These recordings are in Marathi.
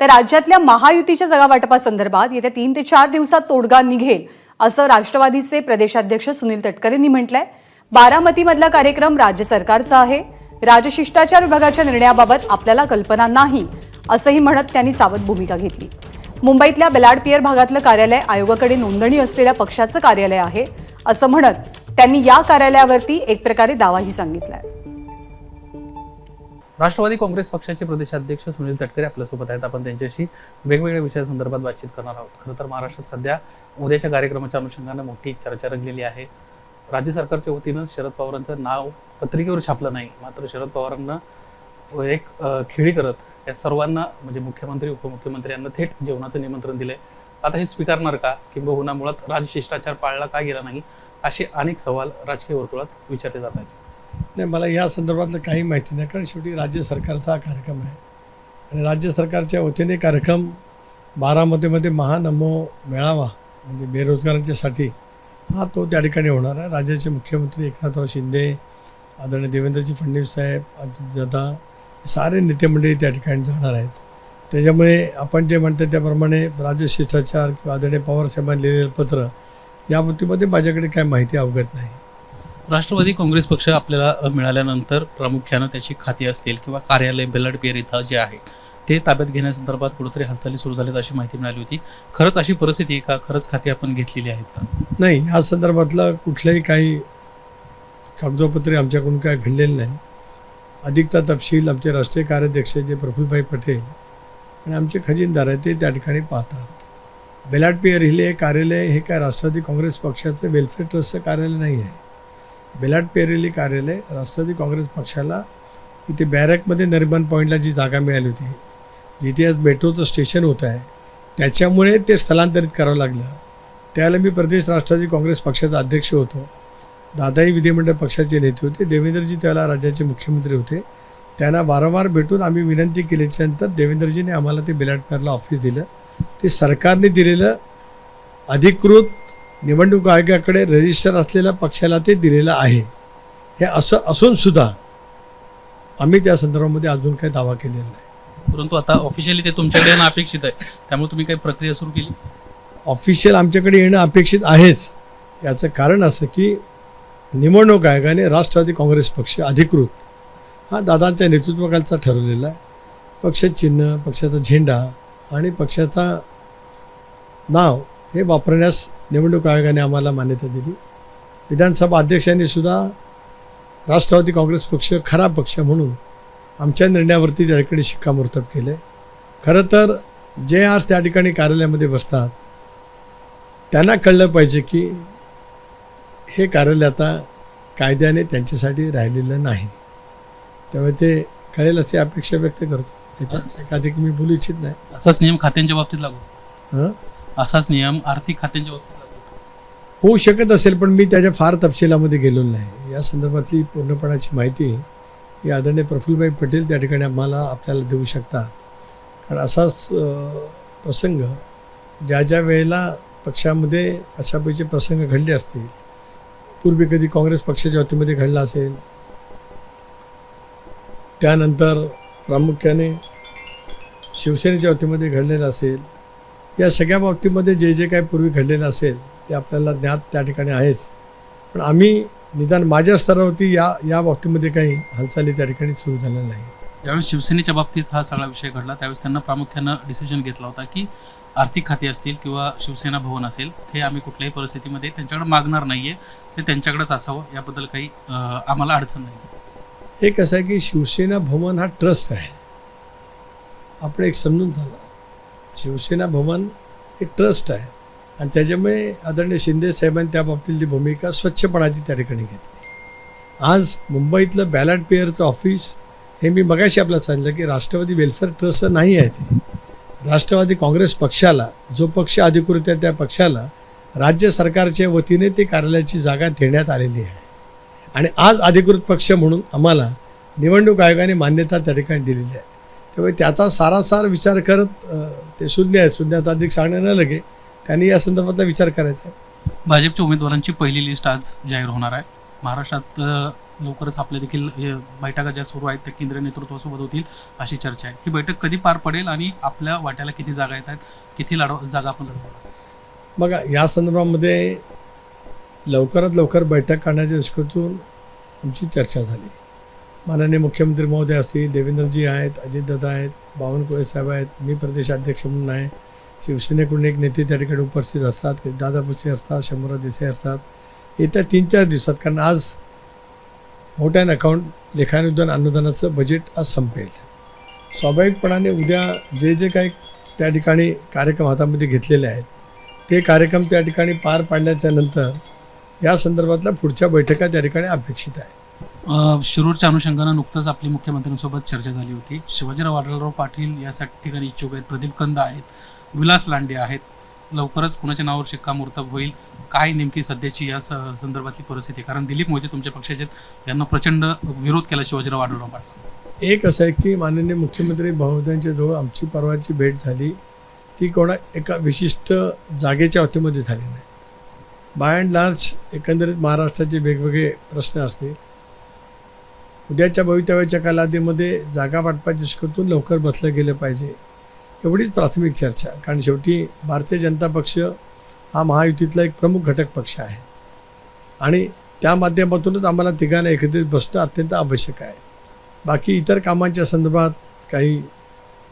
तर राज्यातल्या महायुतीच्या जागावाटपासंदर्भात येत्या तीन ते चार दिवसात तोडगा निघेल असं राष्ट्रवादीचे प्रदेशाध्यक्ष सुनील तटकरेंनी म्हटलंय. बारामतीमधला कार्यक्रम राज्य सरकारचा आहे. राजशिष्टाचार विभागाच्या निर्णयाबाबत आपल्याला कल्पना नाही असंही म्हणत त्यांनी सावध भूमिका घेतली. मुंबईतल्या बेलाडपियर भागातलं कार्यालय आयोगाकडे नोंदणी असलेल्या पक्षाचं कार्यालय आहे असं म्हणत त्यांनी या कार्यालयावरती एक प्रकारे दावाही सांगितलाय. राष्ट्रवादी काँग्रेस पक्षाचे प्रदेशाध्यक्ष सुनील तटकरे आपल्यासोबत आहेत. आपण त्यांच्याशी वेगवेगळ्या विषयासंदर्भात बातचीत करणार आहोत. खरं तर महाराष्ट्रात सध्या उद्याच्या कार्यक्रमाच्या अनुषंगाने मोठी चर्चा रंगलेली आहे. राज्य सरकारच्या वतीनं शरद पवारांचं नाव पत्रिकेवर छापलं नाही मात्र शरद पवारांना एक खेळी करत या सर्वांना म्हणजे मुख्यमंत्री उपमुख्यमंत्री यांना थेट जेवणाचं निमंत्रण दिलंय. आता हे स्वीकारणार का? किंबहुना मुळात राजशिष्टाचार पाळला का गेला नाही? असे अनेक सवाल राजकीय वर्तुळात विचारले जात आहेत. नाही मला या संदर्भातलं काही माहिती नाही कारण शेवटी राज्य सरकारचा हा कार्यक्रम आहे. आणि राज्य सरकारच्या वतीने कार्यक्रम बारामतीमध्ये महानमो मेळावा म्हणजे बेरोजगारांच्यासाठी हा तो त्या ठिकाणी होणार आहे. राज्याचे मुख्यमंत्री एकनाथराव शिंदे आदरणीय देवेंद्रजी फडणवीस साहेब अजित दादा सारे नेते मंडळी त्या ठिकाणी जाणार आहेत. त्याच्यामुळे आपण जे म्हणतो त्याप्रमाणे राजशिष्टाचार किंवा आदरणीय पवारसाहेबांनी लिहिलेलं पत्र या बाबतीमध्ये माझ्याकडे काय माहिती अवगत नाही. राष्ट्रवादी काँग्रेस पक्ष आपल्याला मिळाल्यानंतर प्रामुख्यानं त्याची खाती असतील किंवा कार्यालय बेलाडपियर इथं जे आहे ते ताब्यात घेण्यासंदर्भात कुठेतरी हालचाली सुरू झाल्यात अशी माहिती मिळाली होती. खरंच अशी परिस्थिती आहे का? खरंच खाती आपण घेतलेली आहेत का? नाही या संदर्भातलं कुठलंही काही कागदोपत्रे आमच्याकडून काय घडलेलं नाही. अधिकचा तपशील आमचे राष्ट्रीय कार्याध्यक्ष जे प्रफुल्लभाई पटेल आणि आमचे खजिनदार आहेत ते त्या ठिकाणी पाहतात. बेलाट पिअर हिले कार्यालय हे काय राष्ट्रवादी काँग्रेस पक्षाचं वेलफेअर ट्रस्टचं कार्यालय नाही आहे. बेलाट पेरेली कार्यालय राष्ट्रवादी काँग्रेस पक्षाला इथे बॅरकमध्ये नरिमन पॉईंटला जी जागा मिळाली होती जिथे आज मेट्रोचं स्टेशन होतं आहे त्याच्यामुळे ते स्थलांतरित करावं लागलं. त्याला मी प्रदेश राष्ट्रवादी काँग्रेस पक्षाचा अध्यक्ष होतो. दादाही विधिमंडळ पक्षाचे नेते होते. देवेंद्रजी त्याला राज्याचे मुख्यमंत्री होते. त्यांना वारंवार भेटून आम्ही विनंती केल्याच्यानंतर देवेंद्रजीने आम्हाला ते बेलाटपेरला ऑफिस दिलं. ते सरकारने दिलेलं अधिकृत निवडणूक आयोगाकडे रजिस्टर असलेल्या पक्षाला ते दिलेलं आहे. हे असं असून सुद्धा आम्ही त्या संदर्भामध्ये अजून काही दावा केलेला नाही. परंतु आता ऑफिशियली ते तुमच्याकडे येणं अपेक्षित आहे. त्यामुळे तुम्ही काही प्रक्रिया सुरू केली? ऑफिशियल आमच्याकडे येणं अपेक्षित आहेच. याचं कारण असं की निवडणूक आयोगाने राष्ट्रवादी काँग्रेस पक्ष अधिकृत हा दादांच्या नेतृत्वाखालचा ठरवलेला आहे. पक्षचिन्ह पक्षाचा झेंडा आणि पक्षाचा नाव हे वापरण्यास निवडणूक आयोगाने आम्हाला मान्यता दिली. विधानसभा अध्यक्षांनी सुद्धा राष्ट्रवादी काँग्रेस पक्ष खरा पक्ष म्हणून आमच्या निर्णयावरती त्या ठिकाणी शिक्कामोर्तब केलं. आहे खरं तर जे आज त्या ठिकाणी कार्यालयामध्ये बसतात त्यांना कळलं पाहिजे की हे कार्यालय आता कायद्याने त्यांच्यासाठी राहिलेलं नाही. त्यामुळे ते कळेल अशी अपेक्षा व्यक्त करतो. याच्यापेक्षा अधिक मी बोलू इच्छित नाही. असाच नियम खात्यांच्या बाबतीत लागू? हं? असाच नियम आर्थिक खात्यांच्या बाबतीत होऊ शकत असेल पण मी त्याच्या फार तपशिलामध्ये गेलो नाही. या संदर्भातली पूर्णपणाची माहिती ही आदरणीय प्रफुल्लभाई पटेल त्या ठिकाणी आम्हाला आपल्याला देऊ शकतात. कारण असाच प्रसंग ज्या ज्या वेळेला पक्षामध्ये अशापैकी प्रसंग घडले असतील पूर्वी कधी काँग्रेस पक्षाच्या वतीमध्ये घडला असेल त्यानंतर प्रामुख्याने शिवसेनेच्या वतीमध्ये घडलेलं असेल या सगळ्या बाबतीमध्ये जे जे काही पूर्वी घडलेलं असेल ते आपल्याला ज्ञात त्या ठिकाणी आहेच. पण आम्ही निदान माझ्या स्तरावरती या या बाबतीमध्ये काही हालचाली त्या ठिकाणी सुरू झालेल्या नाही ज्यावेळेस शिवसेनेच्या बाबतीत हा सगळा विषय घडला त्यावेळेस त्यांना प्रामुख्यानं डिसिजन घेतला होता की आर्थिक खाती असतील किंवा शिवसेना भवन असेल ते आम्ही कुठल्याही परिस्थितीमध्ये त्यांच्याकडे मागणार नाहीये. ते त्यांच्याकडेच असावं याबद्दल काही आम्हाला अडचण नाही. हे कसं आहे की शिवसेना भवन हा ट्रस्ट आहे. आपण एक समजून झालं शिवसेना भवन हे ट्रस्ट आहे. आणि त्याच्यामुळे आदरणीय शिंदे साहेबांनी त्या बाबतीतली भूमिका स्वच्छपणाची त्या ठिकाणी घेतली. आज मुंबईतलं बॅलट पेअरचं ऑफिस हे मी मगाशी आपल्याला सांगितलं की राष्ट्रवादी वेलफेअर ट्रस्ट नाही आहे ते. राष्ट्रवादी काँग्रेस पक्षाला जो पक्ष अधिकृत आहे त्या पक्षाला राज्य सरकारच्या वतीने ते कार्यालयाची जागा देण्यात आलेली आहे. आणि आज अधिकृत पक्ष म्हणून आम्हाला निवडणूक आयोगाने मान्यता त्या ठिकाणी दिलेली आहे. त्यामुळे त्याचा सारासार विचार करत ते शून्य आहे शून्याचा अधिक सांगणं न लगे त्यांनी या संदर्भातला विचार करायचा आहे. भाजपच्या उमेदवारांची पहिली लिस्ट आज जाहीर होणार आहे. महाराष्ट्रात लवकरच आपल्या देखील बैठका ज्या सुरू आहेत त्या केंद्रीय नेतृत्वासोबत होतील अशी चर्चा आहे. ही बैठक कधी पार पडेल आणि आपल्या वाट्याला किती जागा येत आहेत किती लढव जागा आपण लढवणार बघा या संदर्भामध्ये लवकरात लवकर बैठक काढण्याच्या दृष्टीतून आमची चर्चा झाली. माननीय मुख्यमंत्री महोदय असतील देवेंद्रजी आहेत अजितदादा आहेत बावनकुळे साहेब आहेत मी प्रदेशाध्यक्ष म्हणून आहे. शिवसेनेकडून एक नेते त्या ठिकाणी उपस्थित असतात दादा भुसे असतात शंभूराज देसाई असतात. येत्या तीन चार दिवसात कारण आज मोठ्यान अकाउंट लेखानुदान अनुदानाचं बजेट आज संपेल. स्वाभाविकपणाने उद्या जे जे काही त्या ठिकाणी कार्यक्रम हातामध्ये घेतलेले आहेत ते कार्यक्रम त्या ठिकाणी पार पाडल्याच्या नंतर या संदर्भातल्या पुढच्या बैठका त्या ठिकाणी अपेक्षित आहे शिरूरच्या अनुषंगानं नुकतंच आपली मुख्यमंत्र्यांसोबत चर्चा झाली होती. शिवाजीराव वाडलराव पाटील यासाठी ठिकाणी इच्छुक आहेत. प्रदीप कंद आहेत. विलास लांडे आहेत. लवकरच कुणाच्या नावावर शिक्कामोर्तब होईल? काय नेमकी सध्याची या स- संदर्भातली परिस्थिती? कारण दिलीप मोहिते तुमच्या पक्षाचे यांना प्रचंड विरोध केला शिवाजीराव वाडलराव पाटील. एक असं आहे की माननीय मुख्यमंत्री महोदयांच्या जवळ आमची परवाची भेट झाली. ती कोणा एका विशिष्ट जागेच्या बाबतीमध्ये झाली नाही. बाय अँड लार्ज एकंदरीत महाराष्ट्राचे वेगवेगळे प्रश्न असतील. उद्याच्या भवितव्याच्या कालावधीमध्ये जागा वाटपाच्या दृष्टीतून लवकर बसलं गेलं पाहिजे. एवढीच प्राथमिक चर्चा. कारण शेवटी भारतीय जनता पक्ष हा महायुतीतला एक प्रमुख घटक पक्ष आहे. आणि त्या माध्यमातूनच आम्हाला तिघांना एकत्रित बसणं अत्यंत आवश्यक आहे. बाकी इतर कामांच्या संदर्भात काही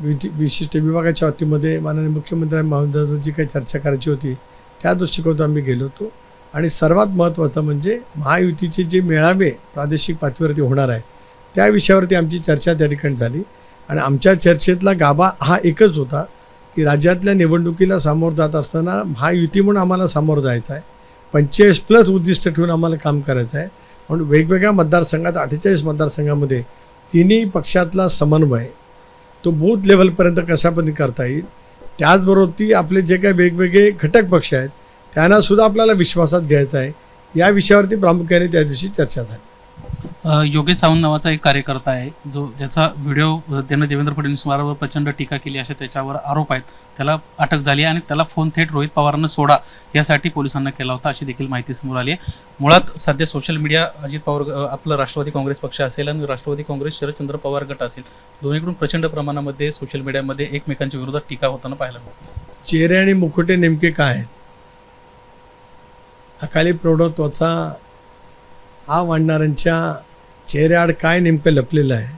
विशिष्ट विभागाच्या बाबतीमध्ये माननीय मुख्यमंत्री महोदयांची जी काही चर्चा करायची होती त्या दृष्टिकोनातून आम्ही गेलो होतो. आणि सर्वात महत्त्वाचं म्हणजे महायुतीचे जे मेळावे प्रादेशिक पातळीवरती होणार आहे त्या विषयावरती आमची चर्चा त्या ठिकाणी झाली. आणि आमच्या चर्चेतला गाभा हा एकच होता की राज्यातल्या निवडणुकीला सामोरं जात असताना महायुती म्हणून आम्हाला सामोरं जायचं आहे. पंचेचाळीस प्लस उद्दिष्ट ठेवून आम्हाला काम करायचं आहे. म्हणून वेगवेगळ्या मतदारसंघात अठ्ठेचाळीस मतदारसंघामध्ये तिन्ही पक्षातला समन्वय तो बूथ लेवलपर्यंत कशापणे करता येईल? त्याचबरोबर ती आपले जे काही वेगवेगळे घटक पक्ष आहेत त्यांना सुद्धा आपल्याला विश्वासात घ्यायचं आहे. या विषयावरती प्रामुख्याने त्या दिवशी चर्चा झाली. योगेश सावंत नावाचा एक कार्यकर्ता आहे जो ज्याचा व्हिडिओ त्यानं देवेंद्र फडणवीसवर प्रचंड टीका केली असे त्याच्यावर आरोप आहेत. त्याला अटक झाली आणि त्याला फोन थेट रोहित पवारांना सोडा यासाठी पोलिसांना केला होता अशी देखील माहिती समोर आली आहे. मुळात सध्या सोशल मीडिया अजित पवार आपलं राष्ट्रवादी काँग्रेस पक्ष असेल आणि राष्ट्रवादी काँग्रेस शरदचंद्र पवार गट असेल दोन्हीकडून प्रचंड प्रमाणामध्ये सोशल मीडियामध्ये एकमेकांच्या विरोधात टीका होताना पाहायला मिळते. चेहरे आणि मुखोटे नेमके काय आहेत? अकाली प्रौढत्वाचा हा वाढणाऱ्यांच्या चेहऱ्याआड काय नेमकं लपलेलं आहे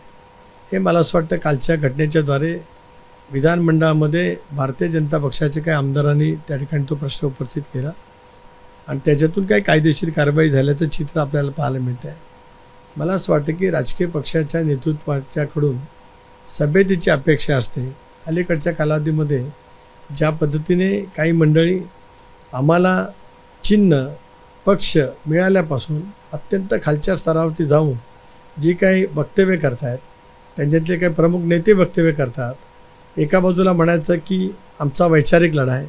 हे मला असं वाटतं कालच्या घटनेच्याद्वारे विधानमंडळामध्ये भारतीय जनता पक्षाचे काही आमदारांनी त्या ठिकाणी तो प्रश्न उपस्थित केला. आणि त्याच्यातून काही कायदेशीर कारवाई झाल्याचं चित्र आपल्याला पाहायला मिळतं आहे. मला असं वाटतं की राजकीय पक्षाच्या नेतृत्वाच्याकडून सभ्यतेची अपेक्षा असते. अलीकडच्या कालावधीमध्ये ज्या पद्धतीने काही मंडळी आम्हाला चिन्ह पक्ष मिळाल्यापासून अत्यंत खालच्या स्तरावरती जाऊन जी काही वक्तव्य करतायत त्यांच्यातले काही प्रमुख नेते वक्तव्य करतात. एका बाजूला म्हणायचं की आमचा वैचारिक लढा आहे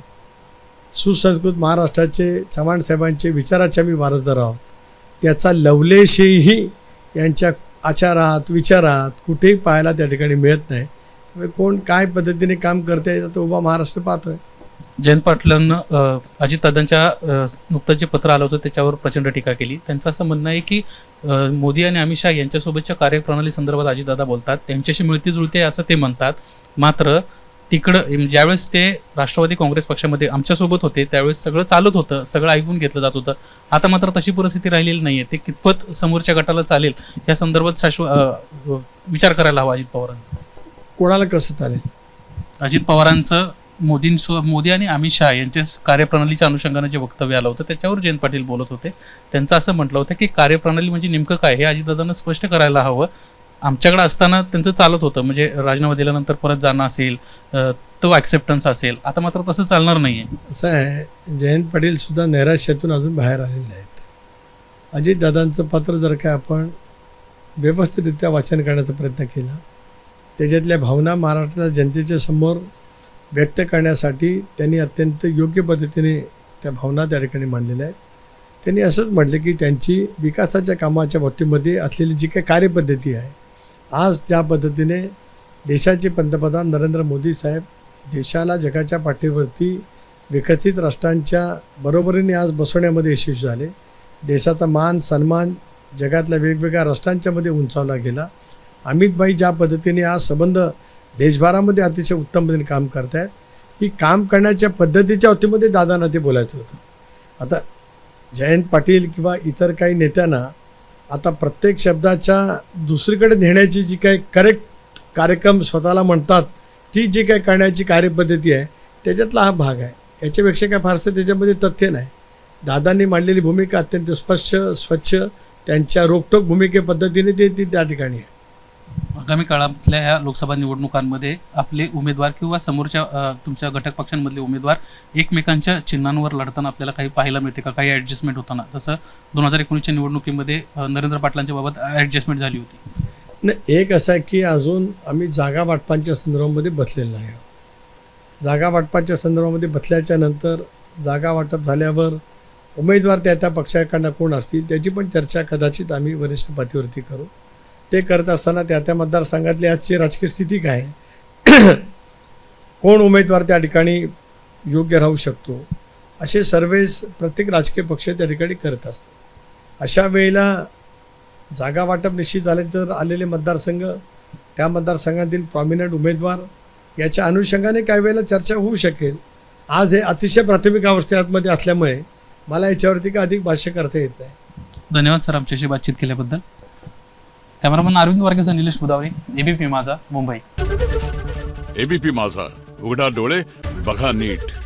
सुसंस्कृत महाराष्ट्राचे चव्हाण साहेबांचे विचाराचे आम्ही वारसदार आहोत. त्याचा लवलेशही यांच्या आचारात विचारात कुठेही पाहायला त्या ठिकाणी मिळत नाही. त्यामुळे कोण काय पद्धतीने काम करते तो उभा महाराष्ट्र पाहतोय. जयंत पाटलांनं अजितदादांच्या नुकतंच जे पत्र आलं होतं त्याच्यावर प्रचंड टीका केली. त्यांचं असं म्हणणं आहे की मोदी आणि अमित शहा यांच्यासोबतच्या कार्यप्रणाली संदर्भात अजितदादा बोलतात. त्यांच्याशी मिळती जुळते असं ते म्हणतात. मात्र तिकडं ज्यावेळेस ते राष्ट्रवादी काँग्रेस पक्षामध्ये आमच्यासोबत होते त्यावेळेस सगळं चालत होतं सगळं ऐकून घेतलं जात होतं. आता मात्र तशी परिस्थिती राहिलेली नाही आहे ते कितपत समोरच्या गटाला चालेल या संदर्भात शाश्व विचार करायला हवा अजित पवारांनी. कोणाला कसं चालेल? अजित पवारांचं मोदींसो मोदी आणि अमित शहा यांच्या कार्यप्रणालीच्या अनुषंगाने जे वक्तव्य आलं होतं त्याच्यावर जयंत पाटील बोलत होते. त्यांचं असं म्हटलं होतं की कार्यप्रणाली म्हणजे नेमकं काय? हे अजितदादांना स्पष्ट करायला हवं. आमच्याकडे असताना त्यांचं चालत होतं. म्हणजे राजीनामा दिल्यानंतर परत जाणं असेल तो ॲक्सेप्टन्स असेल. आता मात्र तसं चालणार नाही आहे असं आहे. जयंत पाटील सुद्धा नैराश्यातून अजून बाहेर आलेले आहेत. अजितदादांचं पत्र जर काय आपण व्यवस्थितरित्या वाचन करण्याचा प्रयत्न केला त्याच्यातल्या भावना महाराष्ट्राच्या जनतेच्या समोर व्यक्त करण्यासाठी त्यांनी अत्यंत योग्य पद्धतीने त्या भावना त्या ठिकाणी मांडलेल्या आहेत. त्यांनी असंच म्हटलं की त्यांची विकासाच्या कामाच्या बाबतीमध्ये असलेली जी काही कार्यपद्धती आहे आज ज्या पद्धतीने देशाचे पंतप्रधान नरेंद्र मोदी साहेब देशाला जगाच्या पाठीवरती विकसित राष्ट्रांच्या बरोबरीने आज बसवण्यामध्ये यशस्वी झाले. देशाचा मान सन्मान जगातल्या वेगवेगळ्या राष्ट्रांच्यामध्ये उंचावला गेला. अमितभाई ज्या पद्धतीने आज संबंध देशभरामध्ये अतिशय उत्तम पद्धतीने काम करतायत. ही काम करण्याच्या पद्धतीच्या बाबतीमध्ये दादांना ते बोलायचं होतं. आता जयंत पाटील किंवा इतर काही नेत्यांना आता प्रत्येक शब्दाच्या दुसरीकडे नेण्याची जी काही करेक्ट कार्यक्रम स्वतःला म्हणतात ती जी काही करण्याची कार्यपद्धती आहे त्याच्यातला हा भाग आहे. याच्यापेक्षा काय फारसं त्याच्यामध्ये तथ्य नाही. दादांनी मांडलेली भूमिका अत्यंत स्पष्ट स्वच्छ त्यांच्या रोखोक भूमिके पद्धतीने ते ती त्या ठिकाणी आहे. आगामी काळातल्या ह्या लोकसभा निवडणुकांमध्ये आपले उमेदवार किंवा समोरच्या अ, तुमच्या घटक पक्षांमधले उमेदवार एकमेकांच्या चिन्हांवर लढताना आपल्याला काही पाहायला मिळते का? काही ॲडजस्टमेंट होताना. तसं दोन हजार एकोणीसच्या निवडणुकीमध्ये अ, नरेंद्र पाटलांच्या बाबत ॲडजस्टमेंट झाली होती. नाही एक असं आहे की अजून आम्ही जागा वाटपांच्या संदर्भामध्ये बसलेलो नाही आहोत. जागा वाटपाच्या संदर्भामध्ये बसल्याच्या नंतर जागा वाटप झाल्यावर उमेदवार त्या त्या पक्षाकडनं कोण असतील त्याची पण चर्चा कदाचित आम्ही वरिष्ठ पातळीवरती करू. ते करत असताना त्या त्या मतदारसंघातली आजची राजकीय स्थिती काय? कोण उमेदवार त्या ठिकाणी योग्य राहू शकतो? असे सर्वेस प्रत्येक राजकीय पक्ष त्या ठिकाणी करत असतात. अशा वेळेला जागा वाटप निश्चित झाले तर आलेले मतदारसंघ त्या मतदारसंघातील प्रॉमिनंट उमेदवार याच्या अनुषंगाने काही वेळेला चर्चा होऊ शकेल. आज हे अतिशय प्राथमिक अवस्थेमध्ये असल्यामुळे मला याच्यावरती का अधिक भाष्य करता येत नाही. धन्यवाद सर आमच्याशी बातचीत केल्याबद्दल. कॅमेरामन अरविंद वारकेसह निलेश बुदावरे एबीपी माझा मुंबई. एबीपी माझा. उघडा डोळे बघा नीट.